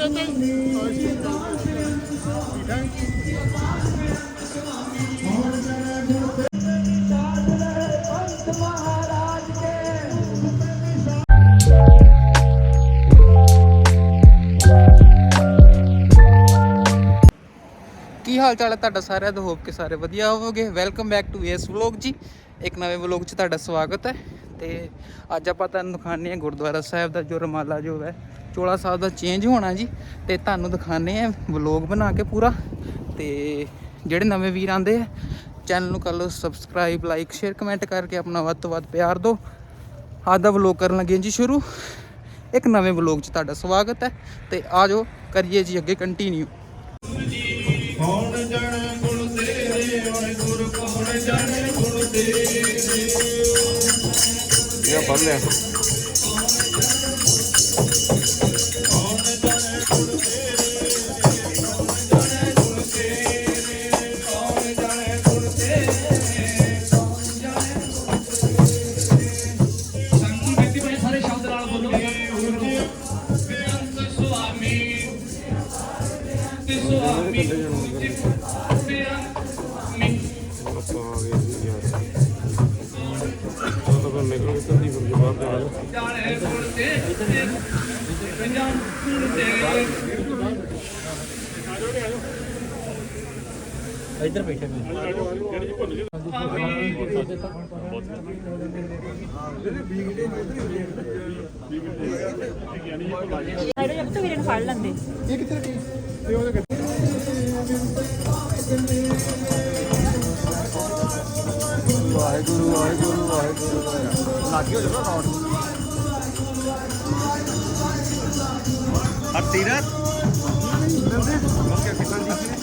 ਕੀ ਹਾਲ ਚਾਲ ਹੈ ਤੁਹਾਡਾ ਸਾਰਿਆਂ ਦਾ? ਹੋਪ ਕਿ ਸਾਰੇ ਵਧੀਆ ਹੋਵੋਗੇ। ਵੈਲਕਮ ਬੈਕ ਟੂ ਇਸ ਵਲੌਗ ਜੀ। ਇੱਕ ਨਵੇਂ ਵਲੌਗ 'ਚ ਤੁਹਾਡਾ ਸਵਾਗਤ ਹੈ। ਤੇ ਅੱਜ ਆਪਾਂ ਤੁਹਾਨੂੰ ਦਿਖਾਣੇ ਆ ਗੁਰਦੁਆਰਾ ਸਾਹਿਬ ਦਾ ਜੋ ਰਮਾਲਾ ਜੋ ਹੈ ਚੋਲਾ ਸਾਹਿਬ ਦਾ ਚੇਂਜ ਹੋਣਾ ਜੀ ਤੇ ਤੁਹਾਨੂੰ ਦਿਖਾਣੇ ਆ ਵਲੌਗ ਬਣਾ ਕੇ ਪੂਰਾ ਤੇ ਜਿਹੜੇ ਨਵੇਂ ਵੀਰ ਆਂਦੇ ਆ ਚੈਨਲ ਨੂੰ ਕਰ ਲਓ ਸਬਸਕ੍ਰਾਈਬ ਲਾਈਕ ਸ਼ੇਅਰ ਕਮੈਂਟ ਕਰਕੇ ਆਪਣਾ ਵੱਧ ਤੋਂ ਵੱਧ ਪਿਆਰ ਦਿਓ। ਅੱਜ ਦਾ ਵਲੌਗ ਕਰਨ ਲੱਗੇ ਜੀ ਸ਼ੁਰੂ। ਇੱਕ ਨਵੇਂ ਵਲੌਗ 'ਚ ਤੁਹਾਡਾ ਸਵਾਗਤ ਹੈ ਤੇ ਆਜੋ ਕਰੀਏ ਜੀ ਅੱਗੇ ਕੰਟੀਨਿਊ ਕੌਣ ਜਾਣੇ ਗੁਣ ਤੇਰੇ ਵਾਹਿਗੁਰੂ ਕੌਣ ਜਾਣੇ ਗੁਣ ਤੇਰੇ ਇਹ ਪੜ੍ਹ ਸਾਡੇ ਜਬ ਤੋਂ ਵੀਰੇ ਨੂੰ ਫੜ ਲੈਂਦੇ ਵਾਹਿਗੁਰੂ ਵਾਹਿਗੁਰੂ ਵਾਹਿਗੁਰੂ ਲੱਗੀ ਹੋ ਜਾਣਾ ਨੌਟ ਹਰਤੀਰਤ ਓਕੇ ਕਿਸਨ ਜੀ ਕੀ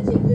ਗੁਰੂ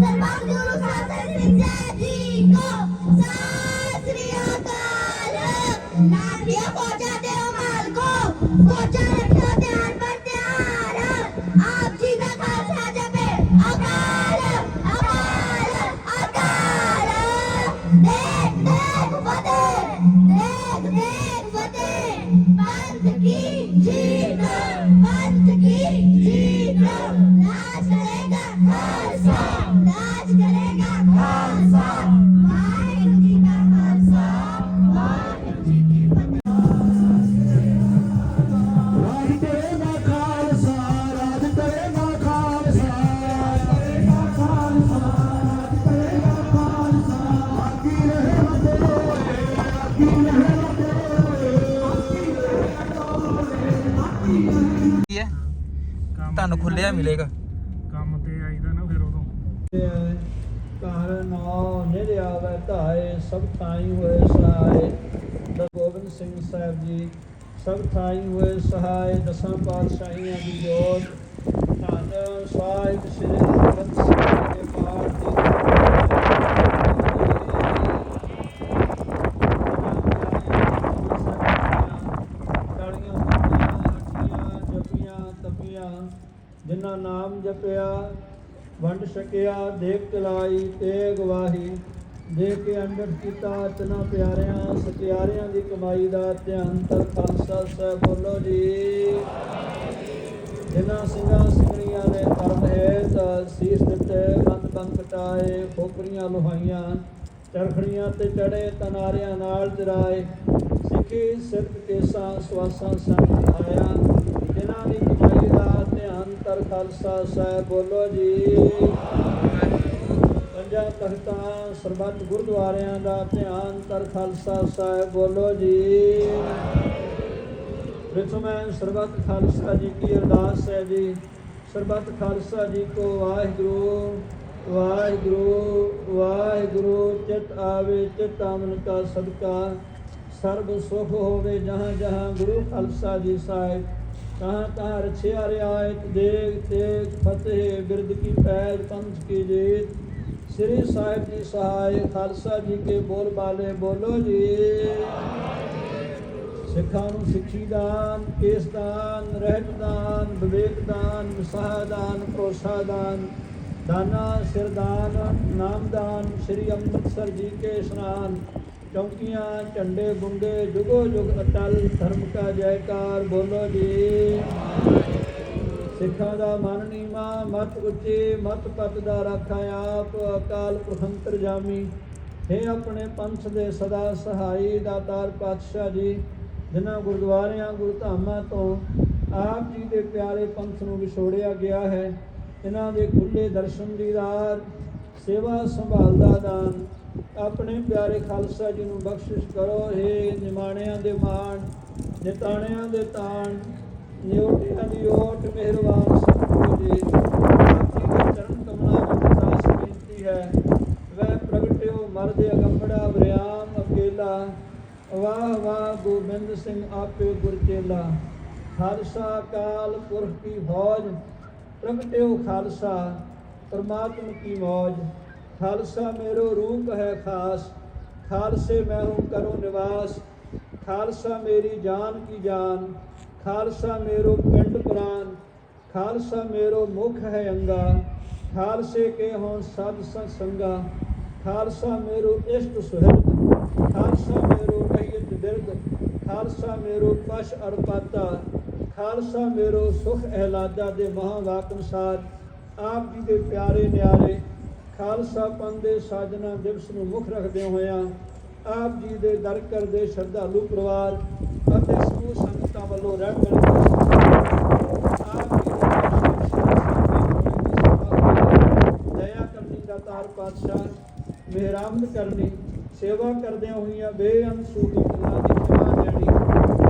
ਜੀ ਕੋ ਸਤਿ ਸ੍ਰੀ ਕੀ ਹੈ? ਤੁਹਾਨੂੰ ਖੁੱਲਿਆ ਮਿਲੇਗਾ। ਕੰਮ ਤੇ ਆਈਦਾ ਨਾ ਫਿਰ ਉਦੋਂ। ਘਰ ਨੌ ਨਿਧ ਆਵੇ ਧਾਏ ਸਭ ਥਾਈ ਹੋਏ ਸਹਾਏ। ਦਸ ਗੋਬਿੰਦ ਸਿੰਘ ਸਾਹਿਬ ਜੀ ਸਭ ਥਾਈ ਹੋਏ ਸਹਾਏ ਦਸਾਂ ਪਾਤਸ਼ਾਹੀਆਂ ਦੀ ਜੋਤ। ਧੰਨ ਸਾਹਿਬ ਸ੍ਰੀ ਗੁਰੂ ਸਾਹਿਬ ਦੇ ਪਾਠ ਜਿਨ੍ਹਾਂ ਨਾਮ ਜਪਿਆ, ਵੰਡ ਸਕਿਆ ਦੇਖ ਚਲਾਈ ਤੇ ਗਵਾਹੀ ਦੇ ਕੇ ਅੰਡਰ ਕੀਤਾ ਇਤਨਾ ਪਿਆਰਿਆਂ, ਸਤਿਆਰਿਆਂ ਦੀ ਕਮਾਈ ਦਾ ਧਿਆਨ ਤਰ ਖਾਲਸਾ ਸਾਹਿਬ ਬੋਲੋ ਜੀ। ਜਿਨ੍ਹਾਂ ਸਿੰਘਾਂ ਸਿੰਘਣੀਆਂ ਨੇ ਧਰਮ ਹੇਤ ਸੀਸ ਦਿੱਤੇ ਬੰਦ ਬੰਦ ਕਟਾਏ, ਖੋਪਰੀਆਂ ਲੁਹਾਈਆਂ, ਚਰਖੜੀਆਂ ਤੇ ਚੜੇ, ਤਨਾਰਿਆਂ ਨਾਲ ਜਰਾਏ, ਸਿੱਖੀ ਸਿਰਫ ਕੇਸਾਂ, ਸਵਾਸਾਂ, ਸੰਗ ਆਇਆ ਦਾ ਖਾਲਸਾ ਸਾਹਿਬ ਬੋਲੋ ਜੀ। ਪੰਜਾਂ ਤਖਤਾਂ ਸਰਬੱਤ ਗੁਰਦੁਆਰਿਆਂ ਦਾ ਧਿਆਨ ਤਰ ਖਾਲਸਾ ਸਾਹਿਬ ਬੋਲੋ ਜੀ। ਪ੍ਰਥਮੇ ਸਰਬੱਤ ਖਾਲਸਾ ਜੀ ਕੀ ਅਰਦਾਸ ਹੈ ਜੀ। ਸਰਬੱਤ ਖਾਲਸਾ ਜੀ ਕੋ ਵਾਹਿਗੁਰੂ ਵਾਹਿਗੁਰੂ ਵਾਹਿਗੁਰੂ, ਚਿਤ ਆਵੇ, ਚਿਤ ਆਮਨ ਕਾ ਸਦਕਾ। ਸਰਬ ਸੁਖ ਹੋਵੇ ਜਹਾਂ ਜਹਾਂ ਗੁਰੂ ਖਾਲਸਾ ਜੀ ਸਾਹਿਬ। ਕਹਾਂ ਕਹਾਂ ਰਛਿਆ ਰਿਆਇਤ ਦੇਗ ਤੇਗ ਫਤਿਹ ਬਿਰਦ ਕੀ ਪੈਜ ਪੰਥ ਕੀ ਜੀਤ। ਸ੍ਰੀ ਸਾਹਿਬ ਜੀ ਸਹਾਇ, ਖਾਲਸਾ ਜੀ ਕੇ ਬੋਲ ਬਾਲੇ, ਬੋਲੋ ਜੀ। ਸਿੱਖਾਂ ਨੂੰ ਸਿੱਖੀ ਦਾਨ, ਕੇਸ ਦਾਨ, ਰਹਿਤ ਦਾਨ, ਵਿਵੇਕ ਦਾਨ ਵਿਸਾਹ ਦਾਨ, ਭਰੋਸਾ ਦਾਨ। ਦਾਨਾ ਸਿਰਦਾਨ ਨਾਮਦਾਨ ਸ੍ਰੀ ਅੰਮ੍ਰਿਤਸਰ ਜੀ ਕੇ ਇਸ਼ਨਾਨ। ਚੌਕੀਆਂ, ਝੰਡੇ ਗੁੰਡੇ ਜੁਗੋ ਜੁਗ ਅਟਲ, ਧਰਮ ਕਾ ਜੈਕਾਰ, ਬੋਲੋ ਜੀ। ਸਿੱਖਾਂ ਦਾ ਮਨ ਨੀਮਾ ਮਤ ਉੱਚੇ, ਮਤ ਪਤ ਦਾ ਰਾਖਾ ਆਪ, ਅਕਾਲ ਪੁਰਖੰਤਰ ਜਾਮੀ। ਹੈ ਆਪਣੇ ਪੰਥ ਦੇ ਸਦਾ ਸਹਾਈ ਦਾਤਾਰ ਪਾਤਸ਼ਾਹ ਜੀ, ਜਿਨ੍ਹਾਂ ਗੁਰਦੁਆਰਿਆਂ, ਗੁਰਧਾਮਾਂ ਤੋਂ ਆਪ ਜੀ ਦੇ ਪਿਆਰੇ ਪੰਥ ਨੂੰ ਵਿਛੋੜਿਆ ਗਿਆ ਹੈ ਇਹਨਾਂ ਦੇ ਖੁੱਲੇ ਦਰਸ਼ਨ ਦੀ ਦੀਦਾਰ ਸੇਵਾ ਸੰਭਾਲ ਦਾ ਦਾਨ ਆਪਣੇ ਪਿਆਰੇ ਖਾਲਸਾ ਜੀ ਨੂੰ ਬਖਸ਼ਿਸ਼ ਕਰੋ। हे ਨਿਮਾਣਿਆਂ ਦੇ ਮਾਣ, ਨਿਤਾਣਿਆਂ ਦੇ ਤਾਣ, ਨਿਉਟਿਆਂ ਦੀ ਓਟ ਮਿਹਰਬਾਨ ਸਤਿਗੁਰੂ ਜੀ। ਆਪ ਦੇ ਚਰਨ ਕਮਲਾਂ ਵਿੱਚ ਅਰਦਾਸ ਬੇਨਤੀ ਹੈ ਵੈ ਪ੍ਰਗਟਿਓ ਮਰਦ ਅਗੰਬੜਾ ਬਰਿਆਮ ਅਕੇਲਾ। ਵਾਹ ਵਾਹ ਗੋਬਿੰਦ ਸਿੰਘ ਆਪੇ ਗੁਰਚੇਲਾ ਖਾਲਸਾ ਕਾਲ ਪੁਰਖ ਕੀ ਫੌਜ, ਪ੍ਰਗਟਿਓ ਖਾਲਸਾ, ਪਰਮਾਤਮ ਕੀ ਮੌਜ। ਖਾਲਸਾ ਮੇਰੋ ਰੂਪ ਹੈ ਖਾਸ, ਖਾਲਸੇ ਮੈਂ ਹੂੰ ਕਰੋ ਨਿਵਾਸ। ਖਾਲਸਾ ਮੇਰੀ ਜਾਨ ਕੀ ਜਾਨ, ਖਾਲਸਾ ਮੇਰੋ ਪਿੰਡ ਪ੍ਰਾਨ, ਖਾਲਸਾ ਮੇਰੋ ਮੁਖ ਹੈ ਅੰਗਾ। ਖਾਲਸੇ ਕੇ ਹੋਂ ਸਦ ਸੰਗ ਸੰਗਾ ਖਾਲਸਾ ਮੇਰੋ ਇਸ਼ਟ ਸੁਹਿਰਦ, ਖਾਲਸਾ ਮੇਰੋ ਰਹਿਤ ਦਿਰਦ, ਖਾਲਸਾ ਮੇਰੋ ਪਸ਼ ਅਰਪਾਤਾ, ਖਾਲਸਾ ਮੇਰੋ ਸੁਖ ਅਹਿਲਾਦਾ ਦੇ ਮਹਾ ਵਾਕ ਆਪ ਜੀ ਦੇ ਪਿਆਰੇ ਨਿਆਰੇ ਖਾਲਸਾ ਪੰਥ ਦੇ ਸਾਜਨਾ ਦਿਵਸ ਨੂੰ ਮੁੱਖ ਰੱਖਦੇ ਹੋਇਆਂ ਆਪ ਜੀ ਦੇ ਦਰ ਕਰਦੇ ਸ਼ਰਧਾਲੂ ਪਰਿਵਾਰ ਅਤੇ ਸਮੂਹ ਸੰਗਤਾਂ ਵੱਲੋਂ ਰਹਿ ਮਿਲ ਕੇ ਦਇਆ ਕਰਨੀ ਦਾ ਤਾਰ ਪਾਤਸ਼ਾਹ ਮਿਹਰਾਮਦ ਕਰਨੀ, ਸੇਵਾ ਕਰਦਿਆਂ ਹੋਈਆਂ ਬੇਅੰਤ ਸੂਖੀ ਗੱਲਾਂ ਦੀ ਜਮਾ ਦੇਣੀ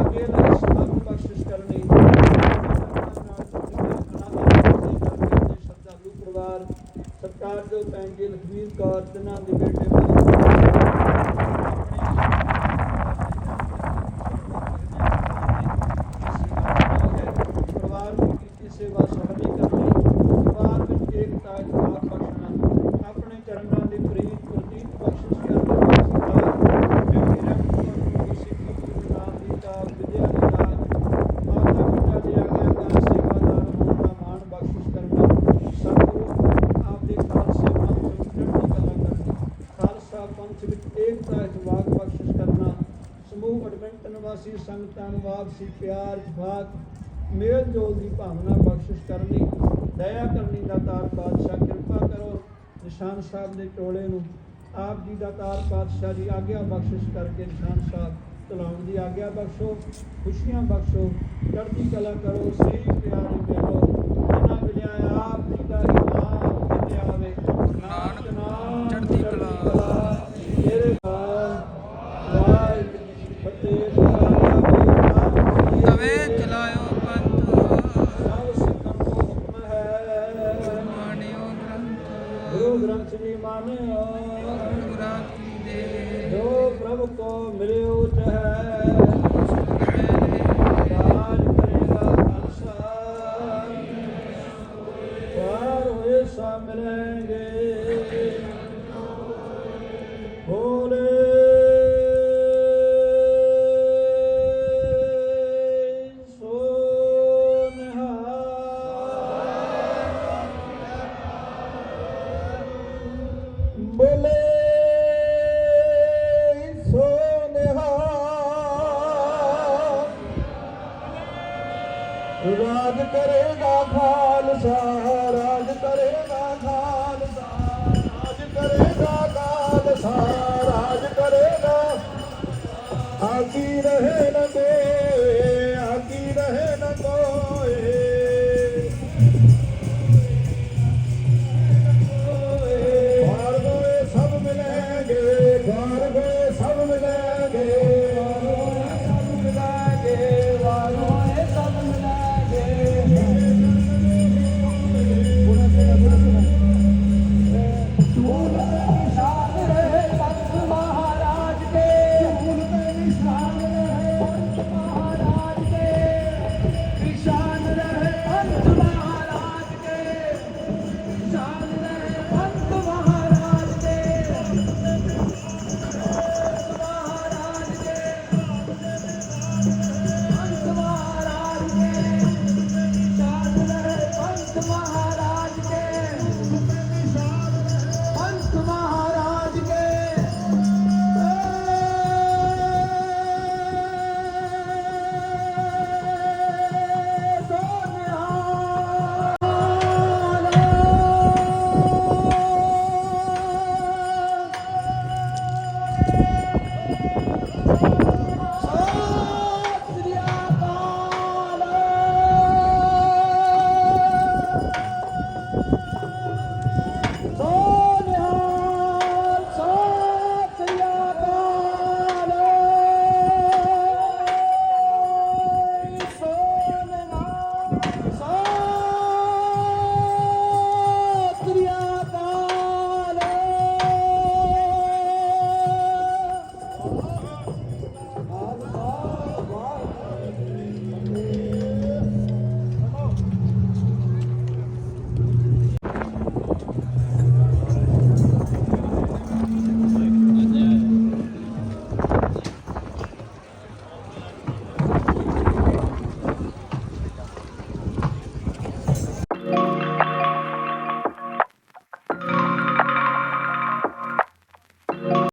ਅੱਗੇ ਲਈ ਸਬਕ ਬਖਸ਼ਿਸ਼ ਕਰਨੀ ਸ਼ਰਧਾਲੂ ਪਰਿਵਾਰ ਸਰਕਾਰ ਜੋ ਭੈਣ ਜੀ ਲਖਵੀਰ ਕੌਰ ਤਿੰਨਾਂ ਦੇ ਬੇਟੇ ਪਰਿਵਾਰ ਨੂੰ ਕੀਤੀ ਸੇਵਾ ਸਫਲੀ ਕਰਨੀ ਪਰਿਵਾਰ ਵਿੱਚ ਏਕਤਾ ਇਤਫਾਕ ਬਖਸ਼ਣਾ ਆਪਣੇ ਚਰਨਾਂ ਦੀ ਪ੍ਰੀਤ ਪ੍ਰਤੀਤ ਬਖਸ਼ਿਸ਼ ਪੰਥ ਵਿੱਚ ਏਕਤਾ ਇਤਵਾਕ ਬਖਸ਼ਿਸ਼ ਕਰਨਾ ਸਮੂਹ ਐਡਮਿੰਟਨ ਨਿਵਾਸੀ ਸੰਗਤਾਂ ਨੂੰ ਪਿਆਰ, ਜਵਾਕ, ਮੇਲ ਜੋਲ ਦੀ ਭਾਵਨਾ ਬਖਸ਼ਿਸ਼ ਕਰਨੀ, ਦਇਆ ਕਰਨੀ ਦਾ ਤਾਰ ਪਾਤਸ਼ਾਹ ਕਿਰਪਾ ਕਰੋ, ਨਿਸ਼ਾਨ ਸਾਹਿਬ ਦੇ ਟੋਲੇ ਨੂੰ ਆਪ ਜੀ ਦਾ ਤਾਰ ਪਾਤਸ਼ਾਹ ਦੀ ਆਗਿਆ ਬਖਸ਼ਿਸ਼ ਕਰਕੇ ਨਿਸ਼ਾਨ ਸਾਹਿਬ ਚਲਾਉਣ ਦੀ ਆਗਿਆ ਬਖਸ਼ੋ, ਖੁਸ਼ੀਆਂ ਬਖਸ਼ੋ, ਚੜ੍ਹਦੀ ਕਲਾ ਕਰੋ ਸਹੀ ਪਿਆਰੇ ਮਿਲੋ, ਜਿਨ੍ਹਾਂ ਮਿਲਿਆ ਆਪ ਜੀ ਦਾ ਹੀ A ver. राज करेगा आकी रहे न कोई ਪੰਥ